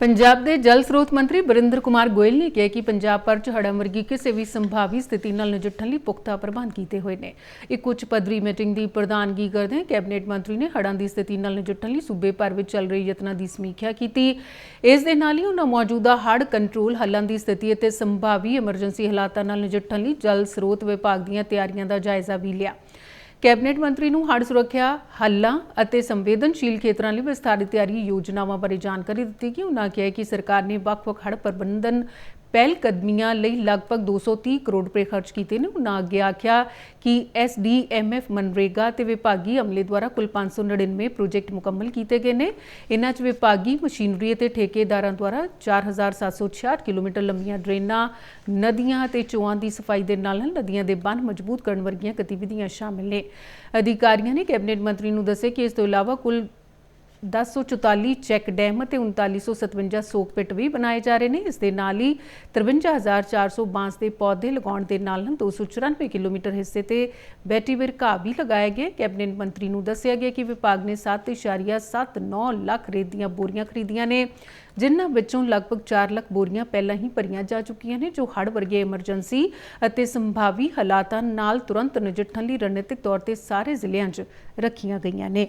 ਪੰਜਾਬ ਦੇ ਜਲ ਸਰੋਤ ਮੰਤਰੀ ਬਰਿੰਦਰ ਕੁਮਾਰ ਗੋਇਲ ਨੇ ਕਿਹਾ ਕਿ ਪੰਜਾਬ ਭਰ 'ਚ ਹੜ੍ਹਾਂ ਵਰਗੀ ਕਿਸੇ ਵੀ ਸੰਭਾਵੀ ਸਥਿਤੀ ਨਾਲ ਨਜਿੱਠਣ ਲਈ ਪੁਖਤਾ ਪ੍ਰਬੰਧ ਕੀਤੇ ਹੋਏ ਨੇ। ਇੱਕ ਉੱਚ ਪੱਧਰੀ ਮੀਟਿੰਗ ਦੀ ਪ੍ਰਧਾਨਗੀ ਕਰਦੇ ਕੈਬਨਿਟ ਮੰਤਰੀ ਨੇ ਹੜ੍ਹਾਂ ਦੀ ਸਥਿਤੀ ਨਾਲ ਨਜਿੱਠਣ ਲਈ ਸੂਬੇ ਭਰ ਵਿੱਚ ਚੱਲ ਰਹੀ ਯਤਨਾਂ ਦੀ ਸਮੀਖਿਆ ਕੀਤੀ। ਇਸ ਦੇ ਨਾਲ ਹੀ ਉਹਨਾਂ ਮੌਜੂਦਾ ਹੜ੍ਹ ਕੰਟਰੋਲ ਹੱਲਾਂ ਦੀ ਸਥਿਤੀ ਅਤੇ ਸੰਭਾਵੀ ਐਮਰਜੈਂਸੀ ਹਾਲਾਤਾਂ ਨਾਲ ਨਜਿੱਠਣ ਲਈ ਜਲ ਸਰੋਤ ਵਿਭਾਗ ਦੀਆਂ ਤਿਆਰੀਆਂ ਦਾ ਜਾਇਜ਼ਾ ਵੀ ਲਿਆ। ਕੈਬਨਿਟ ਮੰਤਰੀ ਨੂੰ ਹੜ੍ਹ ਸੁਰੱਖਿਆ, ਹੱਲਾਂ ਅਤੇ ਸੰਵੇਦਨਸ਼ੀਲ ਖੇਤਰਾਂ ਲਈ ਵਿਸਥਾਰਿਤ ਤਿਆਰੀ ਯੋਜਨਾਵਾਂ ਬਾਰੇ ਜਾਣਕਾਰੀ ਦਿੱਤੀ ਕਿ ਉਨ੍ਹਾਂ ਕਿਹਾ ਕਿ ਸਰਕਾਰ ਨੇ ਵੱਖ-ਵੱਖ ਹੜ੍ਹ ਪ੍ਰਬੰਧਨ ਪਹਿਲ ਕਦਮੀਆਂ ਲਈ ਲਗਭਗ 230 ਕਰੋੜ ਰੁਪਏ ਖਰਚ ਕੀਤੇ ਨੇ। ਉਹਨਾਂ ਅੱਗੇ ਆਖਿਆ ਕਿ ਐਸਡੀਐਮਐਫ ਮਨਰੇਗਾ ਤੇ ਵਿਭਾਗੀ ਅਮਲੇ ਦੁਆਰਾ ਕੁੱਲ 599 ਪ੍ਰੋਜੈਕਟ ਮੁਕੰਮਲ ਕੀਤੇ ਗਏ ਨੇ। ਇਹਨਾਂ 'ਚ ਵਿਭਾਗੀ ਮਸ਼ੀਨਰੀ ਅਤੇ ਠੇਕੇਦਾਰਾਂ ਦੁਆਰਾ 4766 ਕਿਲੋਮੀਟਰ ਲੰਬੀਆਂ ਡਰੇਨਾਂ, ਨਦੀਆਂ ਅਤੇ ਚੋਆਂ ਦੀ ਸਫ਼ਾਈ ਦੇ ਨਾਲ ਨਾਲ ਨਦੀਆਂ ਦੇ ਬੰਨ੍ਹ ਮਜ਼ਬੂਤ ਕਰਨ ਵਰਗੀਆਂ ਗਤੀਵਿਧੀਆਂ ਸ਼ਾਮਲ ਨੇ। ਅਧਿਕਾਰੀਆਂ ਨੇ ਕੈਬਨਿਟ ਮੰਤਰੀ ਨੂੰ ਦੱਸਿਆ ਕਿ ਇਸ ਤੋਂ ਇਲਾਵਾ ਕੁੱਲ 1044 ਚੈੱਕ ਡੈਮ ਅਤੇ 3957 ਸੋਕ ਪਿੱਟ ਵੀ ਬਣਾਏ ਜਾ ਰਹੇ ਨੇ। ਇਸ ਦੇ ਨਾਲ ਹੀ 53400 ਬਾਂਸ ਦੇ ਪੌਦੇ ਲਗਾਉਣ ਦੇ ਨਾਲ ਨਾਲ 294 ਕਿਲੋਮੀਟਰ ਹਿੱਸੇ ਤੇ ਬੈਟੀਵਿਰ ਘਾਹ ਵੀ ਲਗਾਇਆ ਗਿਆ ਕੈਬਨਿਟ ਮੰਤਰੀ ਨੂੰ ਦੱਸਿਆ ਗਿਆ ਕਿ ਵਿਭਾਗ ਨੇ 7.79 ਲੱਖ ਰੇਤ ਦੀਆਂ ਬੋਰੀਆਂ ਖਰੀਦੀਆਂ ਨੇ, ਜਿਨ੍ਹਾਂ ਵਿੱਚੋਂ ਲਗਭਗ 4 ਲੱਖ ਬੋਰੀਆਂ ਪਹਿਲਾਂ ਹੀ ਭਰੀਆਂ ਜਾ ਚੁੱਕੀਆਂ ਨੇ, ਜੋ ਹੜ੍ਹ ਵਰਗੇ ਐਮਰਜੈਂਸੀ ਅਤੇ ਸੰਭਾਵੀ ਹਾਲਾਤਾਂ ਨਾਲ ਤੁਰੰਤ ਨਜਿੱਠਣ ਲਈ ਰਣਨੀਤਿਕ ਤੌਰ ਤੇ ਸਾਰੇ ਜ਼ਿਲ੍ਹਿਆਂ 'ਚ ਰੱਖੀਆਂ ਗਈਆਂ ਨੇ।